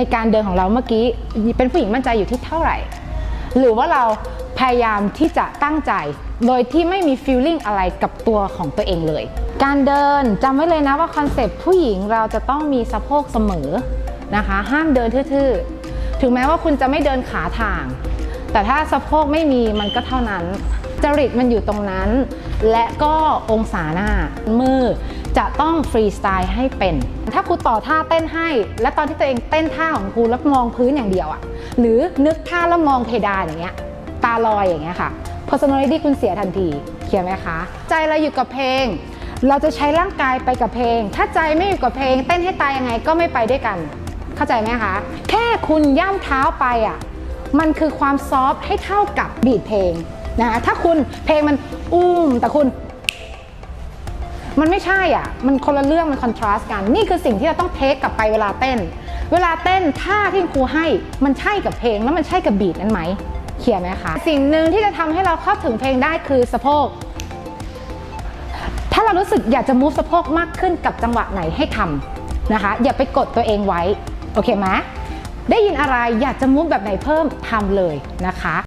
ในการเดินของเราเมื่อกี้เป็นผู้หญิงมั่นใจอยู่ที่เท่าไหร่ หรือว่าเราพยายามที่จะตั้งใจ โดยที่ไม่มีฟีลลิ่งอะไรกับตัวของตัวเองเลย การเดินจำไว้เลยนะว่าคอนเซปต์ผู้หญิงเราจะต้องมีสะโพกเสมอนะคะ ห้ามเดินทื่อๆ ถึงแม้ว่าคุณจะไม่เดินขาทาง แต่ถ้าสะโพกไม่มีมันก็เท่านั้น จริตมันอยู่ตรงนั้น และก็องศาหน้ามือจะต้องฟรีสไตล์ให้เป็น ถ้าครูต่อท่าเต้นให้ และตอนที่ตัวเองเต้นท่าของครูแล้วมองพื้นอย่างเดียวอะหรือนึกท่าแล้วมองเพดานอย่างเงี้ย ตาลอยอย่างเงี้ยค่ะ personality คุณเสียทันทีเคลียร์ไหมคะ ใจเราอยู่กับเพลง เราจะใช้ร่างกายไปกับเพลง ถ้าใจไม่อยู่กับเพลง เต้นให้ตายยังไงก็ไม่ไปด้วยกัน เข้าใจไหมคะ แค่คุณย่ำเท้าไปอะ มันคือความซอฟต์ให้เท่ากับบีทเพลงนะคะถ้าคุณเพลงมันอุ้มแต่คุณ มันไม่ใช่อะ มันคนละเรื่องมันคอนทราสต์กัน นี่คือสิ่งที่เราต้องเทคกลับไปเวลาเต้น เวลาเต้นท่าที่ครูให้มันใช่กับเพลงแล้วมันใช่กับบีทนั้นไหมเคลียร์ไหมคะสิ่งหนึ่งที่จะทำให้เราเข้าถึงเพลงได้คือสะโพกถ้าเรารู้สึกอยากจะมูฟสะโพกมากขึ้นกับจังหวะไหนให้ทำนะคะ อย่าไปกดตัวเองไว้ โอเคไหม ได้ยินอะไรอยากจะมูฟแบบไหนเพิ่มทำเลยนะคะ